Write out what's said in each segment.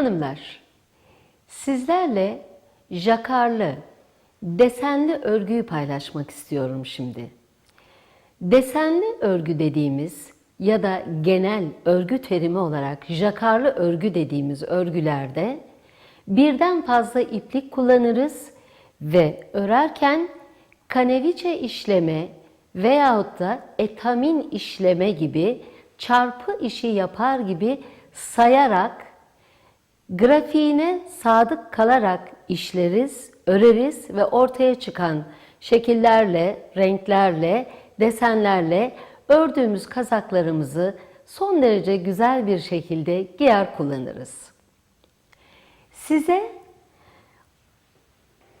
Hanımlar, sizlerle jakarlı, desenli örgüyü paylaşmak istiyorum şimdi. Desenli örgü dediğimiz ya da genel örgü terimi olarak jakarlı örgü dediğimiz örgülerde birden fazla iplik kullanırız ve örerken kaneviçe işleme veyahut da etamin işleme gibi çarpı işi yapar gibi sayarak grafiğine sadık kalarak işleriz, öreriz ve ortaya çıkan şekillerle, renklerle, desenlerle ördüğümüz kazaklarımızı son derece güzel bir şekilde giyer kullanırız. Size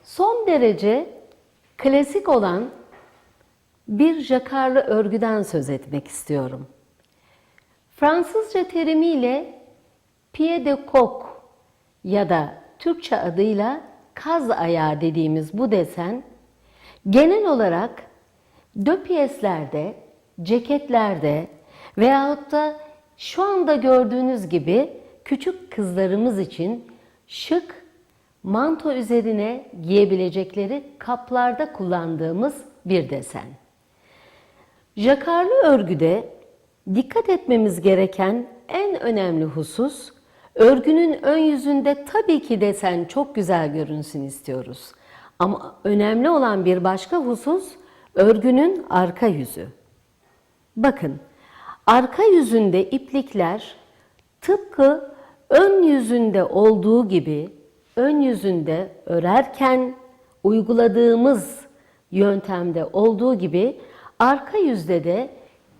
son derece klasik olan bir jakarlı örgüden söz etmek istiyorum. Fransızca terimiyle pied de coq ya da Türkçe adıyla kaz ayağı dediğimiz bu desen genel olarak döpiyeslerde, ceketlerde veyahut da şu anda gördüğünüz gibi küçük kızlarımız için şık manto üzerine giyebilecekleri kaplarda kullandığımız bir desen. Jakarlı örgüde dikkat etmemiz gereken en önemli husus örgünün ön yüzünde tabii ki desen çok güzel görünsün istiyoruz. Ama önemli olan bir başka husus örgünün arka yüzü. Bakın arka yüzünde iplikler tıpkı ön yüzünde olduğu gibi ön yüzünde örerken uyguladığımız yöntemde olduğu gibi arka yüzde de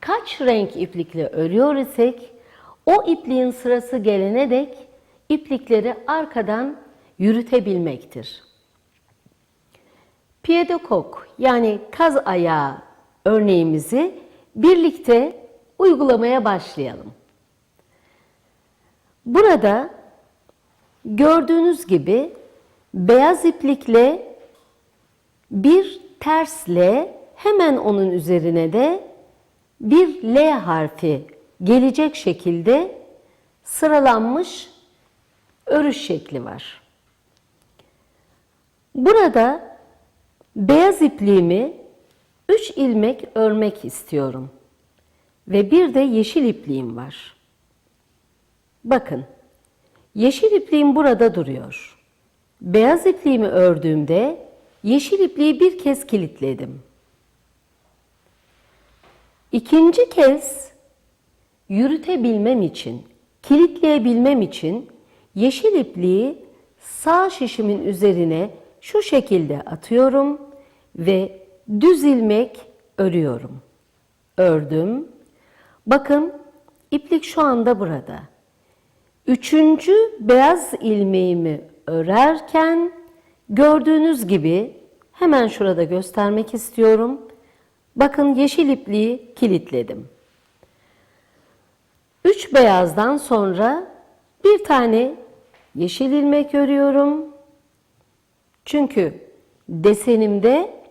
kaç renk iplikle örüyor isek o ipliğin sırası gelene dek iplikleri arkadan yürütebilmektir. Piedokok yani kaz ayağı örneğimizi birlikte uygulamaya başlayalım. Burada gördüğünüz gibi beyaz iplikle bir tersle hemen onun üzerine de bir L harfi gelecek şekilde sıralanmış örüş şekli var. Burada beyaz ipliğimi 3 ilmek örmek istiyorum. Ve bir de yeşil ipliğim var. Bakın, yeşil ipliğim burada duruyor. Beyaz ipliğimi ördüğümde yeşil ipliği bir kez kilitledim. İkinci kez yürütebilmem için, kilitleyebilmem için yeşil ipliği sağ şişimin üzerine şu şekilde atıyorum ve düz ilmek örüyorum. Ördüm. Bakın iplik şu anda burada. Üçüncü beyaz ilmeğimi örerken gördüğünüz gibi hemen şurada göstermek istiyorum. Bakın yeşil ipliği kilitledim. Üç beyazdan sonra bir tane yeşil ilmek örüyorum. Çünkü desenimde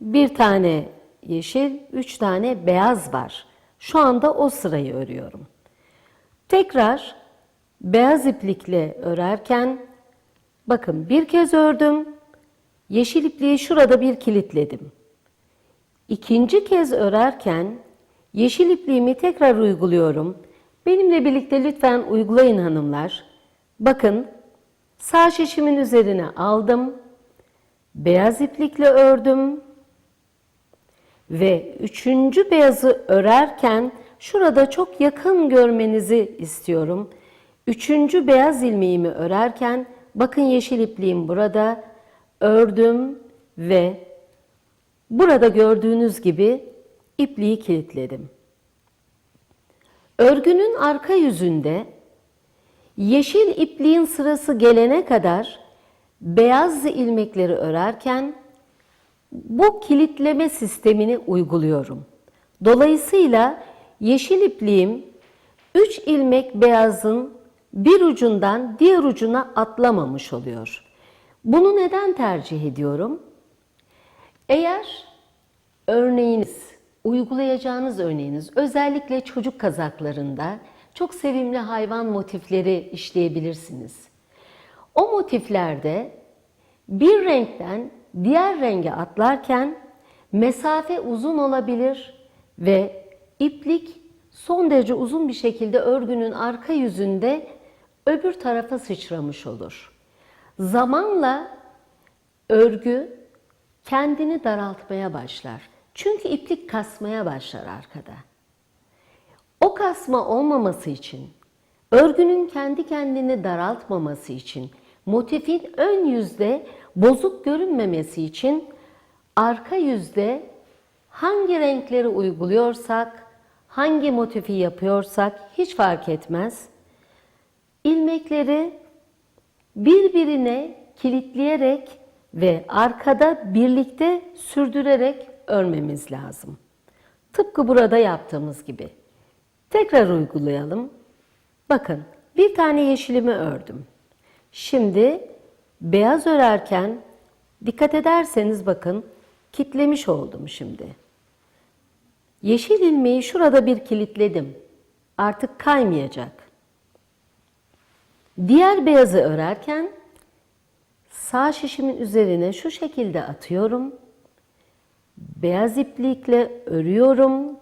bir tane yeşil, üç tane beyaz var. Şu anda o sırayı örüyorum. Tekrar beyaz iplikle örerken bakın bir kez ördüm. Yeşil ipliği şurada bir kilitledim. İkinci kez örerken yeşil ipliğimi tekrar uyguluyorum. Benimle birlikte lütfen uygulayın hanımlar. Bakın sağ şişimin üzerine aldım. Beyaz iplikle ördüm. Ve üçüncü beyazı örerken şurada çok yakın görmenizi istiyorum. Üçüncü beyaz ilmeğimi örerken bakın yeşil ipliğim burada ördüm ve burada gördüğünüz gibi ipliği kilitledim. Örgünün arka yüzünde yeşil ipliğin sırası gelene kadar beyaz ilmekleri örerken bu kilitleme sistemini uyguluyorum. Dolayısıyla yeşil ipliğim 3 ilmek beyazın bir ucundan diğer ucuna atlamamış oluyor. Bunu neden tercih ediyorum? Eğer örneğiniz, uygulayacağınız örneğiniz özellikle çocuk kazaklarında çok sevimli hayvan motifleri işleyebilirsiniz. O motiflerde bir renkten diğer renge atlarken mesafe uzun olabilir ve iplik son derece uzun bir şekilde örgünün arka yüzünde öbür tarafa sıçramış olur. Zamanla örgü kendini daraltmaya başlar. Çünkü iplik kasmaya başlar arkada. O kasma olmaması için, örgünün kendi kendini daraltmaması için, motifin ön yüzde bozuk görünmemesi için arka yüzde hangi renkleri uyguluyorsak, hangi motifi yapıyorsak hiç fark etmez. İlmekleri birbirine kilitleyerek ve arkada birlikte sürdürerek örmemiz lazım. Tıpkı burada yaptığımız gibi. Tekrar uygulayalım. Bakın bir tane yeşilimi ördüm. Şimdi beyaz örerken dikkat ederseniz bakın kitlemiş oldum şimdi. Yeşil ilmeği şurada bir kilitledim. Artık kaymayacak. Diğer beyazı örerken sağ şişimin üzerine şu şekilde atıyorum. Beyaz iplikle örüyorum.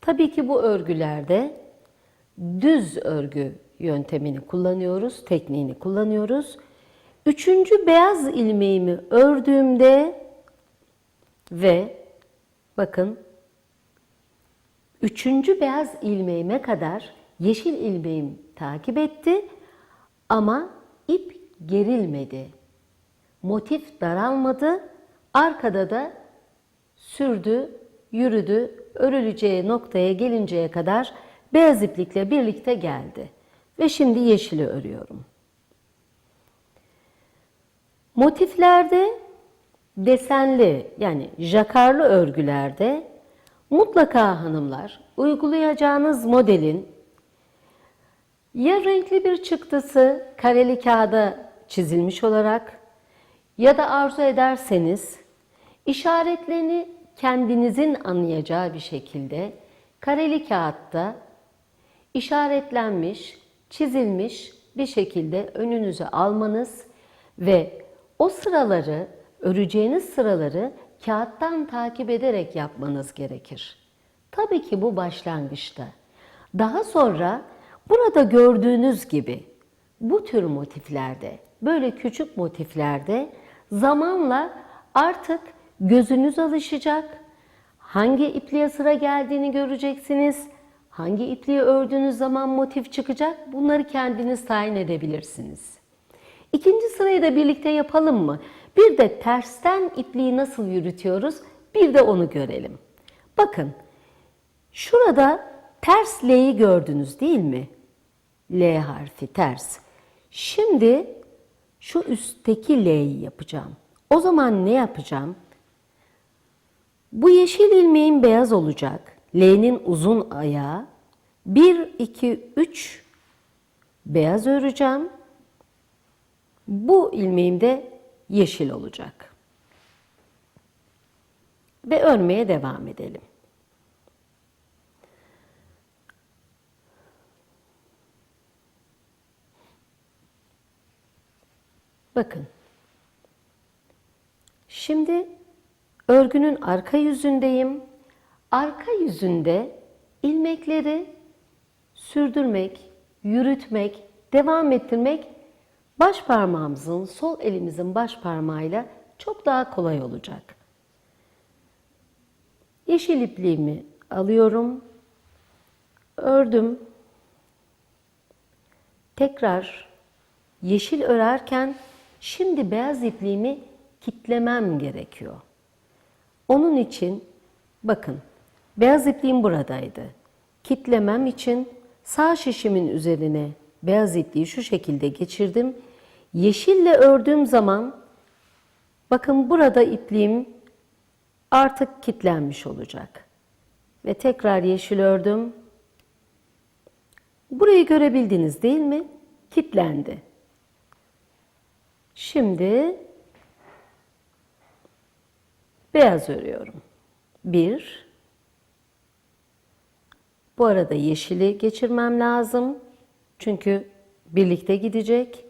Tabii ki bu örgülerde düz örgü yöntemini kullanıyoruz, tekniğini kullanıyoruz. Üçüncü beyaz ilmeğimi ördüğümde ve bakın üçüncü beyaz ilmeğime kadar yeşil ilmeğim takip etti ama ip gerilmedi. Motif daralmadı, arkada da sürdü, yürüdü, örüleceği noktaya gelinceye kadar beyaz iplikle birlikte geldi. Ve şimdi yeşili örüyorum. Motiflerde desenli yani jakarlı örgülerde mutlaka hanımlar uygulayacağınız modelin ya renkli bir çıktısı kareli kağıda çizilmiş olarak ya da arzu ederseniz işaretlerini kendinizin anlayacağı bir şekilde kareli kağıtta işaretlenmiş, çizilmiş bir şekilde önünüze almanız ve o sıraları, öreceğiniz sıraları kağıttan takip ederek yapmanız gerekir. Tabii ki bu başlangıçta. Daha sonra burada gördüğünüz gibi bu tür motiflerde, böyle küçük motiflerde zamanla artık gözünüz alışacak. Hangi ipliğe sıra geldiğini göreceksiniz. Hangi ipliği ördüğünüz zaman motif çıkacak bunları kendiniz tayin edebilirsiniz. İkinci sırayı da birlikte yapalım mı? Bir de tersten ipliği nasıl yürütüyoruz? Bir de onu görelim. Bakın şurada ters L'yi gördünüz değil mi? L harfi ters. Şimdi şu üstteki L'yi yapacağım. O zaman ne yapacağım? Bu yeşil ilmeğin beyaz olacak. L'nin uzun ayağı. 1, 2, 3 beyaz öreceğim. Bu ilmeğim de yeşil olacak. Ve örmeye devam edelim. Bakın. Şimdi örgünün arka yüzündeyim. Arka yüzünde ilmekleri sürdürmek, yürütmek, devam ettirmek baş parmağımızın, sol elimizin baş parmağıyla çok daha kolay olacak. Yeşil ipliğimi alıyorum. Ördüm. Tekrar yeşil örerken şimdi beyaz ipliğimi kitlemem gerekiyor. Onun için bakın beyaz ipliğim buradaydı. Kitlemem için sağ şişimin üzerine beyaz ipliği şu şekilde geçirdim. Yeşille ördüğüm zaman bakın burada ipliğim artık kitlenmiş olacak. Ve tekrar yeşil ördüm. Burayı görebildiniz değil mi? Kitlendi. Şimdi beyaz örüyorum. Bir, Bu arada yeşili geçirmem lazım. Çünkü birlikte gidecek.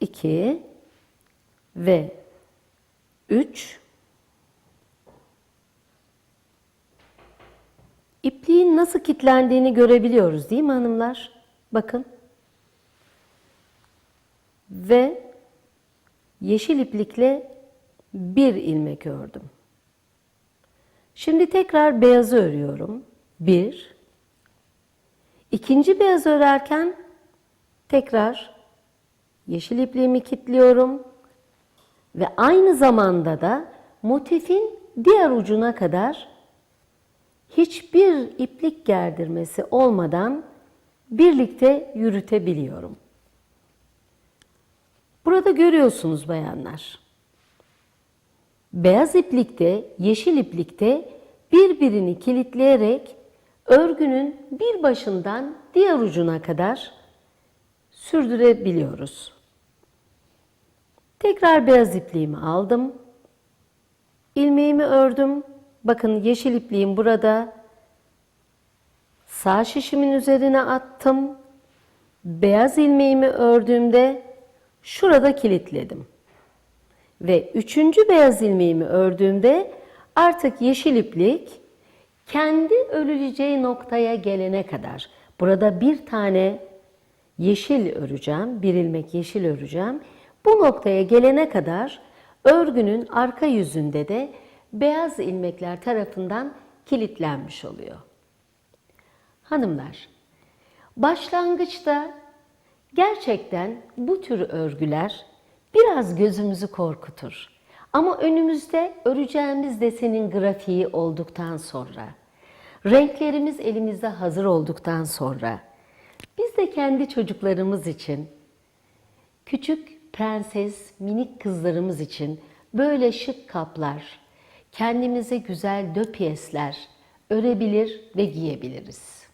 2 ve 3 İpliğin nasıl kilitlendiğini görebiliyoruz değil mi hanımlar? Bakın. Ve yeşil iplikle bir ilmek ördüm. Şimdi tekrar beyazı örüyorum. Bir. İkinci beyaz örerken tekrar yeşil ipliğimi kilitliyorum. Ve aynı zamanda da motifin diğer ucuna kadar hiçbir iplik gerdirmesi olmadan birlikte yürütebiliyorum. Burada görüyorsunuz bayanlar. Beyaz iplikte, yeşil iplikte birbirini kilitleyerek örgünün bir başından diğer ucuna kadar sürdürebiliyoruz. Tekrar beyaz ipliğimi aldım. İlmeğimi ördüm. Bakın yeşil ipliğim burada. Sağ şişimin üzerine attım. Beyaz ilmeğimi ördüğümde şurada kilitledim. Ve üçüncü beyaz ilmeğimi ördüğümde artık yeşil iplik kendi örüleceği noktaya gelene kadar burada bir tane yeşil öreceğim, bir ilmek yeşil öreceğim. Bu noktaya gelene kadar örgünün arka yüzünde de beyaz ilmekler tarafından kilitlenmiş oluyor. Hanımlar, başlangıçta gerçekten bu tür örgüler biraz gözümüzü korkutur. Ama önümüzde öreceğimiz desenin grafiği olduktan sonra, renklerimiz elimizde hazır olduktan sonra, biz de kendi çocuklarımız için, küçük prenses, minik kızlarımız için böyle şık kaplar, kendimize güzel döpiyesler örebilir ve giyebiliriz.